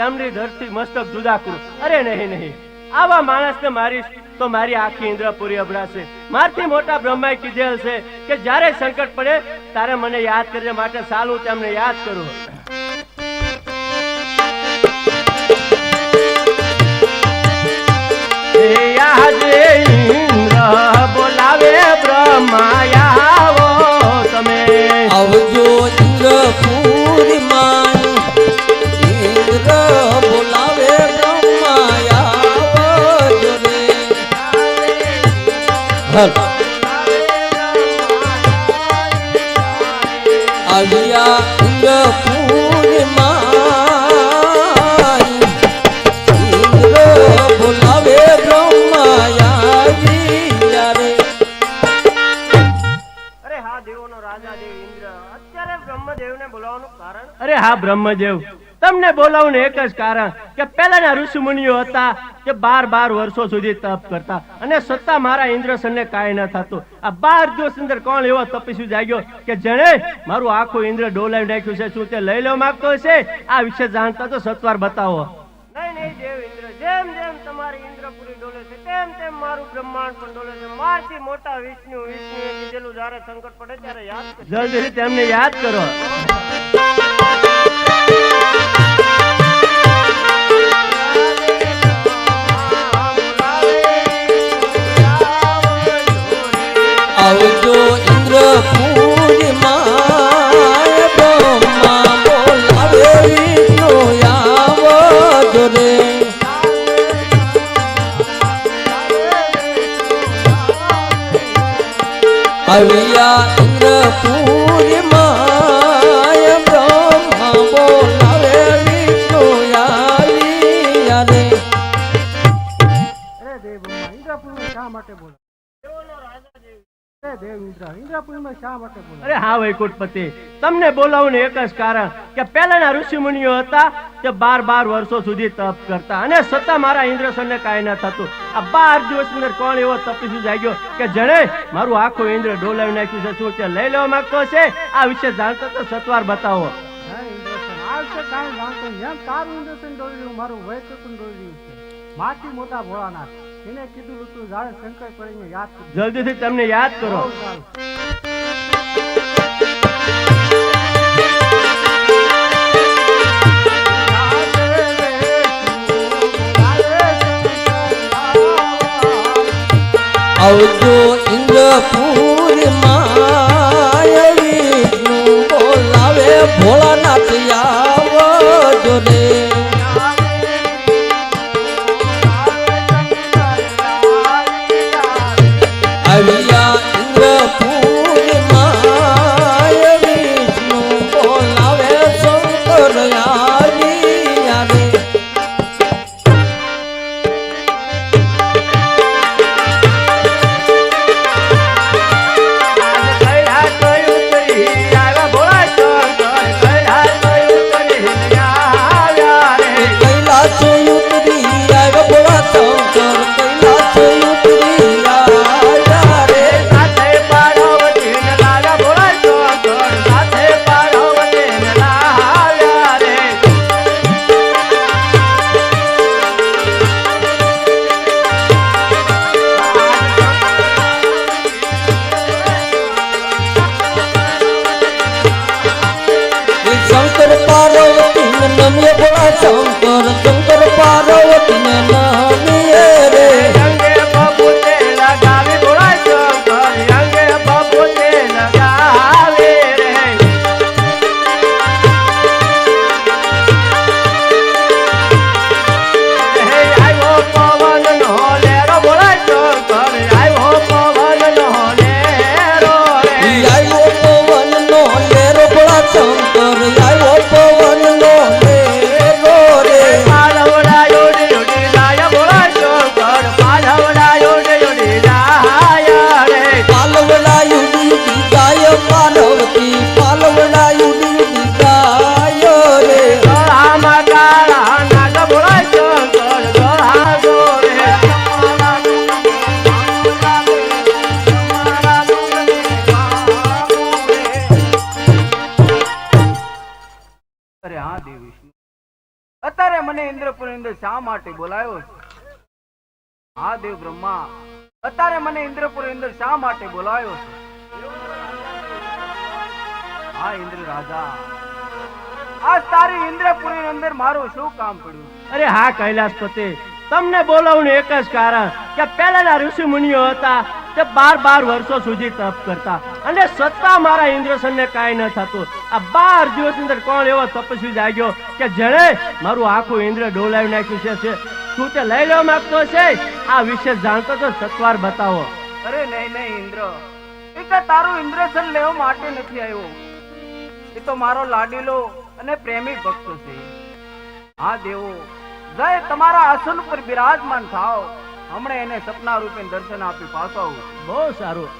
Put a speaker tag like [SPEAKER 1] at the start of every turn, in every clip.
[SPEAKER 1] તેમની ધરતી મસ્તક જુદા અરે નહીં નહીં. આવા માણસને મારીશ તો મારી આખી ઇન્દ્રપુરી અભરાશે મારથી મોટા બ્રહ્માએ કીધેલ છે કે જ્યારે સંકટ પડે ત્યારે મને યાદ કરે માટે સાલું તેમને યાદ કરું. યાદ બોલાવે બ્રહ્મા
[SPEAKER 2] આવ્યા બોલાવે બ્રહ્માયા
[SPEAKER 1] અરે હા દેવોનો રાજા દેવ ઇન્દ્ર. અત્યારે બ્રહ્મદેવને બોલાવવાનું કારણ? અરે હા બ્રહ્મદેવ. તમને બોલાવવાનું એક જ કારણ કે પહેલાના ઋષિ મુનિઓ હતા કે બાર બાર વર્ષો સુધી તપ કરતા અને સત્તા મારા ઇન્દ્રસનને કાંઈ ન થતું. આ બાર દિવસ અંદર કોણ એવો તપસ્વી જાગ્યો કે જેણે મારું આખું ઇન્દ્ર ડોલાવી નાખ્યું છે, શું તે લઈ લેવા માંગતો હશે? આ વિશે જાણતા તો સત્વાર બતાવો. નહીં નહીં જેમ જેમ તમારી બ્રહ્માંડ પણ છે મારથી મોટા વિષ્ણુ વિષ્ણુએ કીધેલું જ્યારે સંકટ પડે ત્યારે યાદ જલ્દી તેમને યાદ કરો.
[SPEAKER 3] અરે
[SPEAKER 1] હા વૈકુંઠપતિ તમને બોલાવવાનું એક જ કારણ કે પહેલાના ઋષિ મુનિઓ હતા તે બાર બાર વર્ષો સુધી તપ કરતા અને છતાં મારા ઇન્દ્રસનને કાંઈ ન થતું. આ બાર દિવસ અંદર કોણ એવો તપસ્વી જાગ્યો કે જણે મારું આખું ઇન્દ્ર ડોલાવી નાખ્યું છે? શું તે લઈ લેવા માંગતો છે આ વિશે જાણતો તો સત્વાર બતાવો.
[SPEAKER 3] મારું વૈકુંઠ માથી મોટા ભોળાનાથ. એને કીધું તું જાણે શંકર કરીને યાદ
[SPEAKER 1] જલ્દીથી તમને યાદ કરો.
[SPEAKER 2] આવજો ઇન્દ્રપુરમાં વિષ્ણુ બોલાવે ભોળાનાથ પાર્વતી ને શંકર શંકર પાર્વતી ને
[SPEAKER 1] માટે બોલાયો હા દેવ બ્રહ્મા, અત્યારે મને ઇન્દ્રપુર ઇન્દ્ર શા માટે બોલાયો હા, ઇન્દ્ર રાજા. આજ તારી ઇન્દ્રપુરી અંદર મારું શું કામ પડ્યું?
[SPEAKER 4] અરે હા કૈલાસપતિ તમને બોલાવવાનું એક જ કારણ કે પહેલાના ઋષિ મુનિઓ હતા તે બાર બાર વર્ષો સુધી તપ કરતા. અને સત્તા મારા ઇન્દ્રસનને કાંઈ ન થતું. આ બાર દિવસ અંદર કોણ એવો તપસ્વી જાગ્યો કે જેણે મારું આખું ઇન્દ્ર ડોલાવી નાખ્યું છે તું તે લઈ લેવા માંગતો છે આ વિશે જાણતો તો સત્વાર બતાવો.
[SPEAKER 1] અરે નહીં નહીં, ઇન્દ્ર. એ કે તારું ઇન્દ્રસન લેવા માટે નથી આવ્યો. એ તો મારો લાડીલો અને પ્રેમી ભક્ત છે. હા દેવો, જય તમારા આસન ઉપર બિરાજમાન થાવ હમણાં એને સપના રૂપે દર્શન આપી પાછો
[SPEAKER 4] બહુ સારું.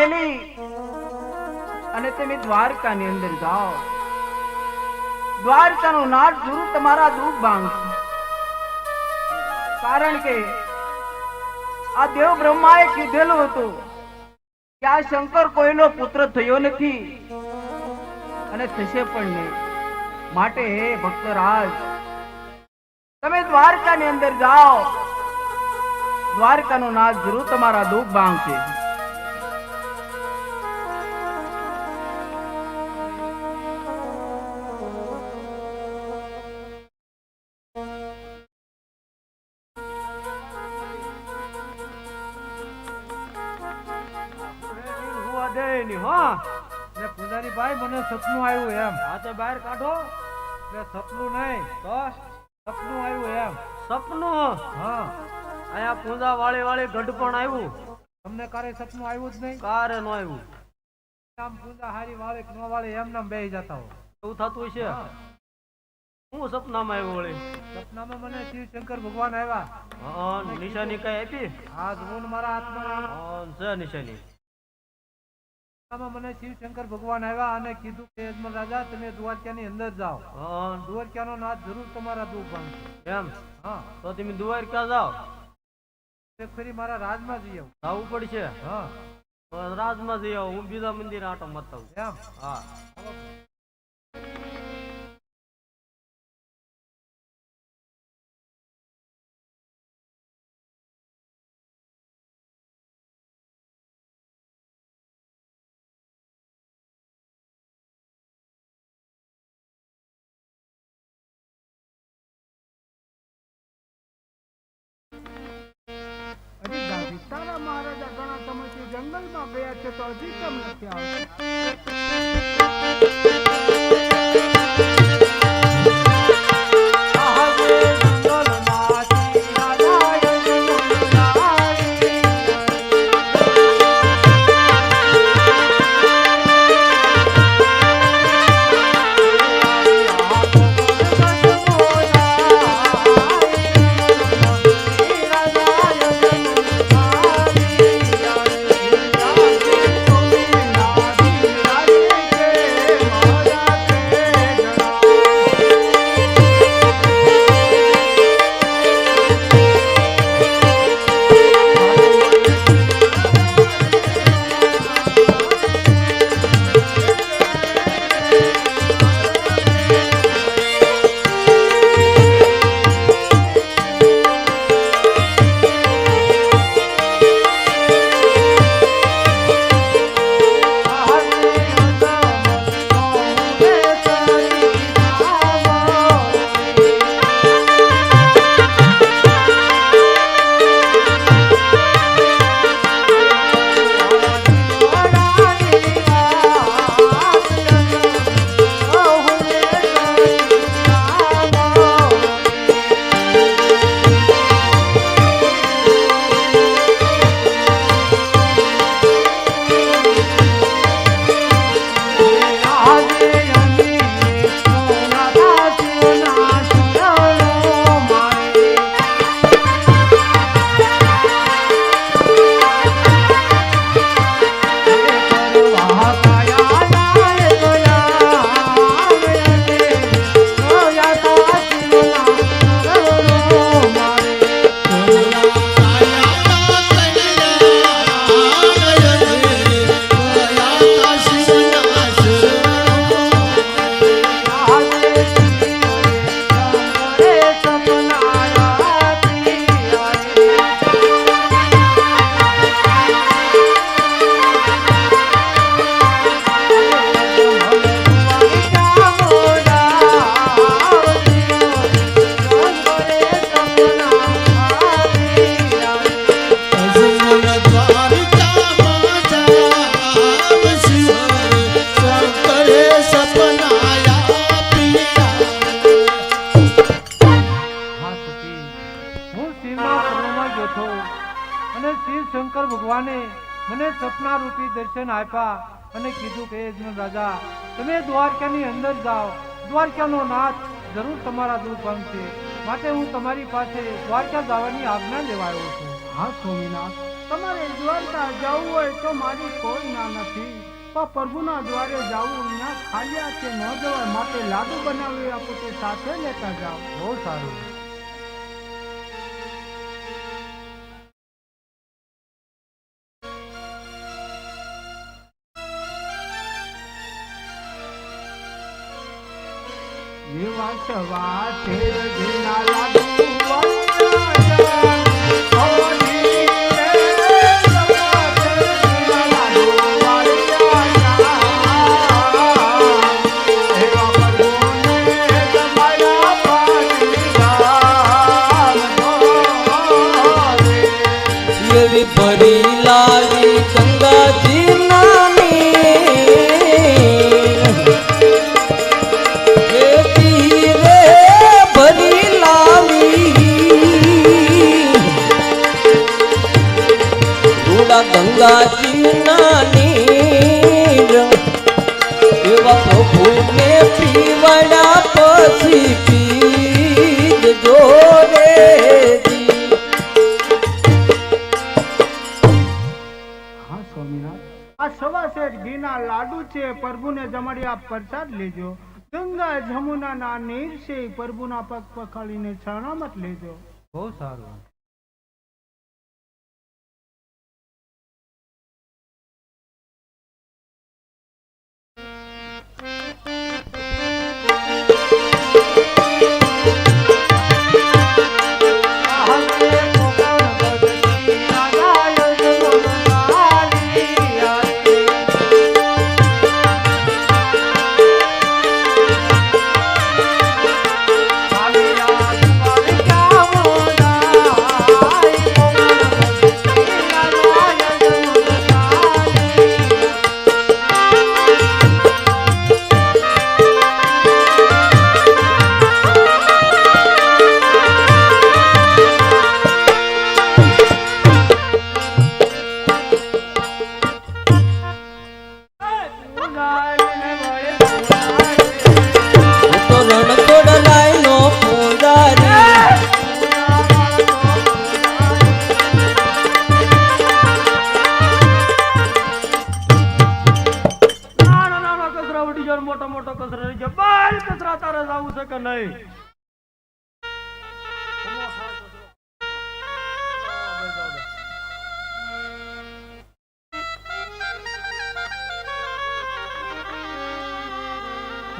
[SPEAKER 4] મેલી અને તમે દ્વારકાની અંદર જાઓ. દ્વારકાનો નાથ ગુરુ તમારા દુઃખ ભાંગશે કારણ કે આ દેવ બ્રહ્માએ કીધેલું હતું કે આ શંકર કોઈનો પુત્ર થયો નથી અને થશે પણ નહીં. માટે હે ભક્તરાજ, તમે દ્વારકાની અંદર જાઓ. દ્વારકાનો નાથ જરૂર તમારા દુઃખ ભાંગશે
[SPEAKER 5] દે ની હો.
[SPEAKER 6] ને પૂજારી ભાઈ મને સપનું આવ્યું એમ.
[SPEAKER 5] આ તો બહાર કાઢો.
[SPEAKER 6] ને સપનું નહીં
[SPEAKER 5] તો
[SPEAKER 6] સપનું આવ્યું એમ.
[SPEAKER 5] સપનું?
[SPEAKER 6] હા.
[SPEAKER 5] અહીંયા પૂજા વાળી વાળી ગઢ પણ આવ્યું.
[SPEAKER 6] તમને કારે સપનું આવ્યું જ નહીં?
[SPEAKER 5] કારે ન આવ્યું.
[SPEAKER 6] આમ પૂજા હારી વાળે ન વાળે એમ નામ બેહી જતા હો
[SPEAKER 5] એવું થતું છે હું. સપનામાં આવ્યો વળી?
[SPEAKER 6] સપનામાં મને શિવ શંકર ભગવાન આવ્યા.
[SPEAKER 5] નિશાની કઈ આપી?
[SPEAKER 6] આ જુઓ મારા હાથમાં.
[SPEAKER 5] છે નિશાની.
[SPEAKER 6] મને શિવશંકર ભગવાન આવ્યા અને કીધું કે યજમાન રાજા તમે દ્વારકાની અંદર જાઓ. દ્વારકાનો નાથ જરૂર તમારા દુઃખ ભાંગશે
[SPEAKER 5] એમ?
[SPEAKER 6] હા.
[SPEAKER 5] તો તમે દ્વારકા જાઓ.
[SPEAKER 6] ફરી મારા રાજમાં જઈ આવું.
[SPEAKER 5] જવું પડશે?
[SPEAKER 6] હા.
[SPEAKER 5] રાજમાં જઈ આવો. હું બીજા મંદિર આટો મત
[SPEAKER 6] એમ?
[SPEAKER 5] હા.
[SPEAKER 6] જંગલમાં ગયા છે તો હજી કેમ ભગવાને મને સપના રૂપી દર્શન આપ્યા અને કીધું કે યજમાન રાજા, તમે દ્વારકાની અંદર જાઓ. દ્વારકાનો નાથ જરૂર તમારા દુઃખ છે. માટે હું તમારી પાસે દ્વારકા જવાની આજ્ઞા લેવા આવ્યો છું.
[SPEAKER 3] હા, સ્વામીનાથ. તમારે દ્વારકા જવું હોય તો મારી કોઈ ના નથી. પણ પ્રભુના દ્વારે જવું ના ખાલી કે ન જવા માટે લાડુ બનાવી આપો તે સાથે લેતા જાઓ.
[SPEAKER 6] બહુ સારું.
[SPEAKER 3] એવા સવા તેર ઘીના
[SPEAKER 2] પછી પીજ જોડે
[SPEAKER 3] હા સ્વામિનાથ આ સવા શેઠ ઘીના લાડુ છે પ્રભુને જમાડી આપ પ્રસાદ લેજો. ગંગા જમુનાના નીર છે પ્રભુના પગ પખાડીને છણામત લેજો.
[SPEAKER 6] બહુ સારું.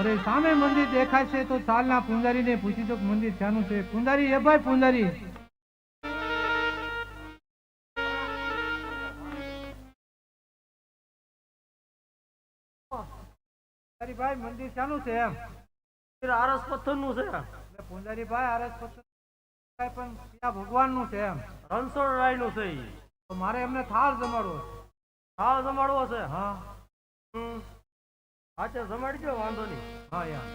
[SPEAKER 6] અરે સામે મંદિર દેખાય છે તો સાલના પૂંજારીને પૂછી દો મંદિર ક્યાંનું છે. પૂંજારી એ ભાઈ પૂંજારી. ભાઈ મંદિર ક્યાંનું છે એમ.
[SPEAKER 1] આરસ પથ્થરનું છે
[SPEAKER 6] પૂંજારી ભાઈ આરસ પથ્થર પણ ત્યાં ભગવાનનું છે એમ.
[SPEAKER 1] રણછોડ રાયનું છે
[SPEAKER 6] મારે એમને થાળ જમાડવો છે.
[SPEAKER 1] થાળ જમાડવો છે?
[SPEAKER 6] હા.
[SPEAKER 1] હમ. હાચે જમાડી દો વાંધો નહીં.
[SPEAKER 6] હા યાર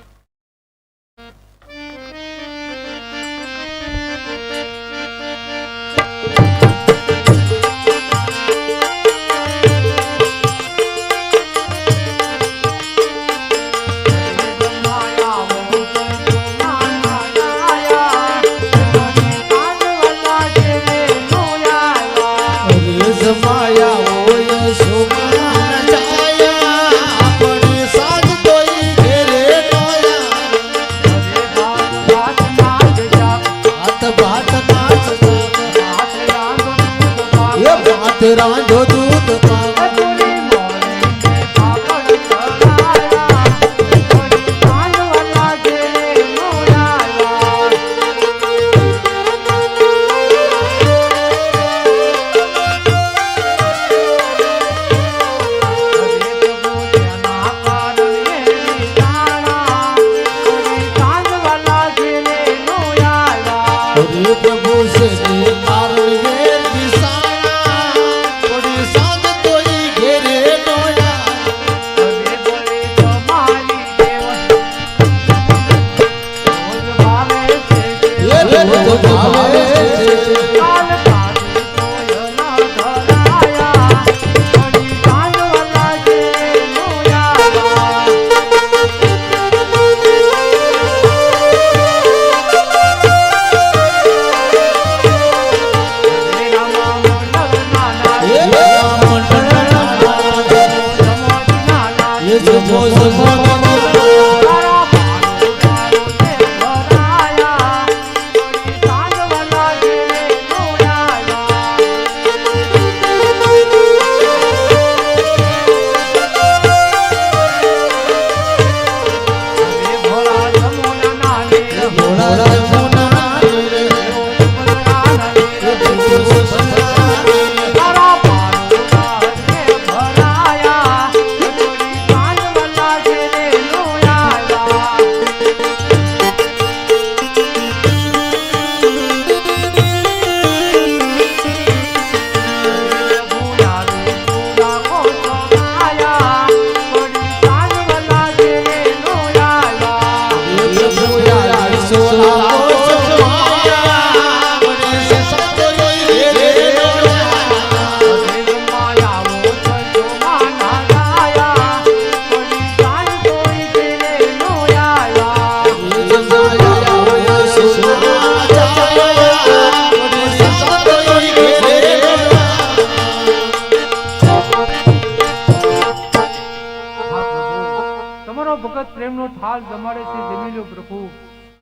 [SPEAKER 6] થાળ જમાડે છે જમી લો પ્રભુ.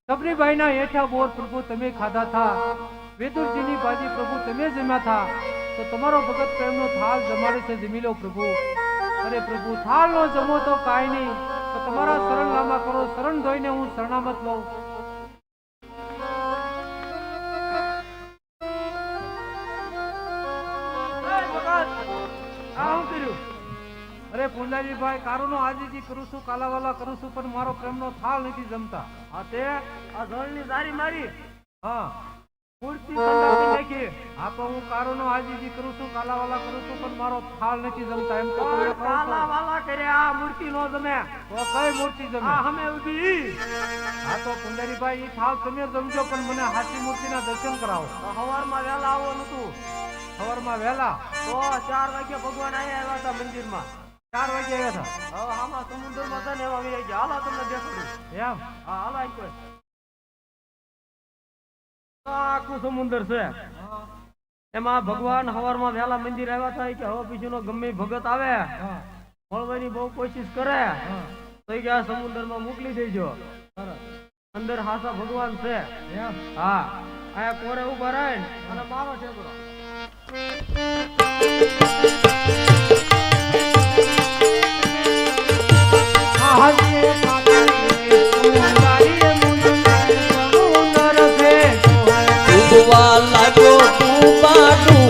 [SPEAKER 6] સબરીબાઈના હેઠા બોર પ્રભુ તમે ખાધા થા. વેદુરજીની ભાજી પ્રભુ તમે જમ્યા થા. તો તમારો ભગત પ્રેમનો થાળ જમાડે છે જમી લો પ્રભુ. અરે પ્રભુ થાળ નો જમો તો કાંઈ નહીં. તો તમારા શરણ લાંબા કરો, શરણ ધોઈને હું શરણામત લઉં. અરે પુંજાજીભાઈ કારુનો આજીજી કરું છું કાલાવાલા કરું છું પણ મારો પ્રેમનો થાળ નથી જમતા.
[SPEAKER 5] આ તે આ જળની દારી મારી.
[SPEAKER 6] હા.
[SPEAKER 5] પૂરતી સંડાસી નાખી.
[SPEAKER 6] હા તો હું કારુનો આજીજી કરું છું કાલાવાલા કરું છું પણ મારો થાળ નથી જમતા. એમ તો તમે
[SPEAKER 5] કાલાવાલા. કરે આ મૂર્તિ નો જમે.
[SPEAKER 6] તો કઈ મૂર્તિ
[SPEAKER 5] આ અમે ઊભી.
[SPEAKER 6] હા તો પુંજાજીભાઈ ઈ થાળ તમે જમજો પણ મને હાથી મૂર્તિના દર્શન કરાવો.
[SPEAKER 5] સવારમાં વહેલા આવવાનું હતું
[SPEAKER 6] સવારમાં વહેલા?
[SPEAKER 5] તો ચાર વાગે ભગવાન આવ્યા હતા મંદિરમાં.
[SPEAKER 6] ચાર વાગે આવ્યા હતા.
[SPEAKER 5] હવે આમાં સમુદ્રમાં હતા ને એવા આવી ગયા. હાલો તમને દેખાડું.
[SPEAKER 6] એમ?
[SPEAKER 5] હા હાલો કોઈ આખું સમુદ્ર છે. એમાં ભગવાન હવારમાં વહેલા મંદિર આવ્યા હતા કે હવે પછીનો ગમે ભગત આવે. મળવાની બહુ કોશિશ કરે. તો કે આ સમુદ્રમાં મોકલી દેજો. અંદર હાસા ભગવાન છે. હા. આયા કોરે ઊભા રહે અને મારો ઠેકડો પાટું